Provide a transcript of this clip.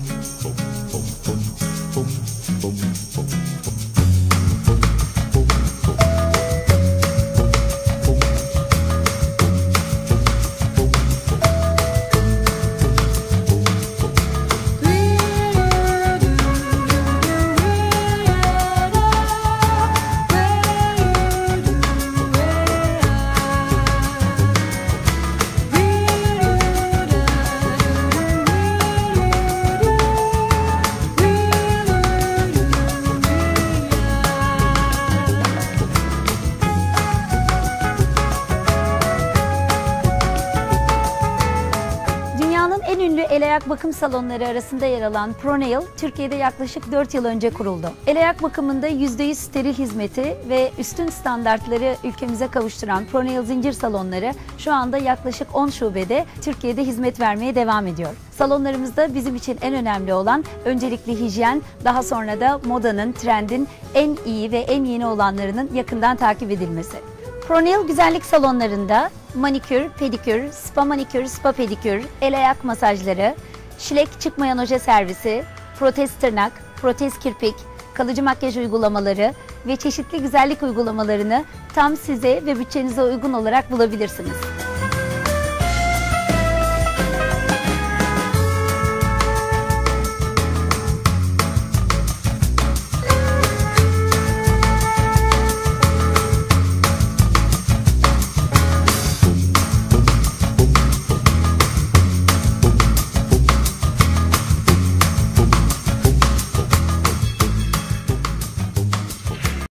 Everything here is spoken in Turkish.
boom, boom. En ünlü el ayak bakım salonları arasında yer alan ProNail, Türkiye'de yaklaşık 4 yıl önce kuruldu. El ayak bakımında %100 steril hizmeti ve üstün standartları ülkemize kavuşturan ProNail zincir salonları şu anda yaklaşık 10 şubede Türkiye'de hizmet vermeye devam ediyor. Salonlarımızda bizim için en önemli olan öncelikli hijyen, daha sonra da modanın, trendin en iyi ve en yeni olanlarının yakından takip edilmesi. Pronail güzellik salonlarında manikür, pedikür, spa manikür, spa pedikür, el ayak masajları, şilek çıkmayan oje servisi, protez tırnak, protez kirpik, kalıcı makyaj uygulamaları ve çeşitli güzellik uygulamalarını tam size ve bütçenize uygun olarak bulabilirsiniz.